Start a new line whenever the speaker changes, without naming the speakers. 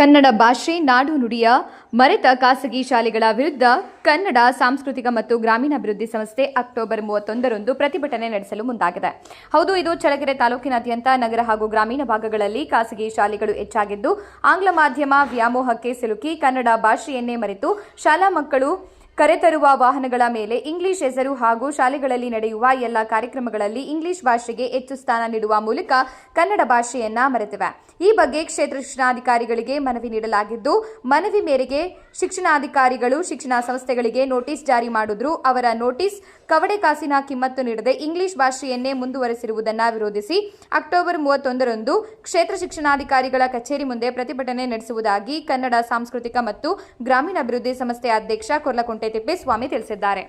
ಕನ್ನಡ ಭಾಷೆ, ನಾಡು ನುಡಿಯ ಮರೆತ ಖಾಸಗಿ ಶಾಲೆಗಳ ವಿರುದ್ಧ ಕನ್ನಡ ಸಾಂಸ್ಕೃತಿಕ ಮತ್ತು ಗ್ರಾಮೀಣಾಭಿವೃದ್ಧಿ ಸಂಸ್ಥೆ ಅಕ್ಟೋಬರ್ ಮೂವತ್ತೊಂದರಂದು ಪ್ರತಿಭಟನೆ ನಡೆಸಲು ಮುಂದಾಗಿದೆ. ಹೌದು, ಇದು ಚಳ್ಳಕೆರೆ ತಾಲೂಕಿನಾದ್ಯಂತ ನಗರ ಹಾಗೂ ಗ್ರಾಮೀಣ ಭಾಗಗಳಲ್ಲಿ ಖಾಸಗಿ ಶಾಲೆಗಳು ಹೆಚ್ಚಾಗಿದ್ದು, ಆಂಗ್ಲ ಮಾಧ್ಯಮ ವ್ಯಾಮೋಹಕ್ಕೆ ಸಿಲುಕಿ ಕನ್ನಡ ಭಾಷೆಯನ್ನೇ ಮರೆತು ಶಾಲಾ ಮಕ್ಕಳು ಕರೆತರುವ ವಾಹನಗಳ ಮೇಲೆ ಇಂಗ್ಲಿಷ್ ಹೆಸರು ಹಾಗೂ ಶಾಲೆಗಳಲ್ಲಿ ನಡೆಯುವ ಎಲ್ಲ ಕಾರ್ಯಕ್ರಮಗಳಲ್ಲಿ ಇಂಗ್ಲಿಷ್ ಭಾಷೆಗೆ ಹೆಚ್ಚು ಸ್ಥಾನ ನೀಡುವ ಮೂಲಕ ಕನ್ನಡ ಭಾಷೆಯನ್ನ ಮರೆತಿವೆ. ಈ ಬಗ್ಗೆ ಕ್ಷೇತ್ರ ಶಿಕ್ಷಣಾಧಿಕಾರಿಗಳಿಗೆ ಮನವಿ ನೀಡಲಾಗಿದ್ದು, ಮನವಿ ಮೇರೆಗೆ ಶಿಕ್ಷಣಾಧಿಕಾರಿಗಳು, ಶಿಕ್ಷಣ ಸಂಸ್ಥೆಗಳಿಗೆ ನೋಟಿಸ್ ಜಾರಿ ಮಾಡಿದ್ರು. ಅವರ ನೋಟಿಸ್ ಕವಡೆ ಕಾಸಿನ ಕಿಮ್ಮತ್ತು ನೀಡದೆ ಇಂಗ್ಲಿಷ್ ಭಾಷೆಯನ್ನೇ ಮುಂದುವರೆಸಿರುವುದನ್ನು ವಿರೋಧಿಸಿ ಅಕ್ಟೋಬರ್ ಮೂವತ್ತೊಂದರಂದು ಕ್ಷೇತ್ರ ಶಿಕ್ಷಣಾಧಿಕಾರಿಗಳ ಕಚೇರಿ ಮುಂದೆ ಪ್ರತಿಭಟನೆ ನಡೆಸುವುದಾಗಿ ಕನ್ನಡ ಸಾಂಸ್ಕೃತಿಕ ಮತ್ತು ಗ್ರಾಮೀಣಾಭಿವೃದ್ಧಿ ಸಂಸ್ಥೆ ಅಧ್ಯಕ್ಷ ಕೊರ್ಲಕುಂಟೆ ತಿಪ್ಪೇಸ್ವಾಮಿ ತಿಳಿಸಿದ್ದಾರೆ.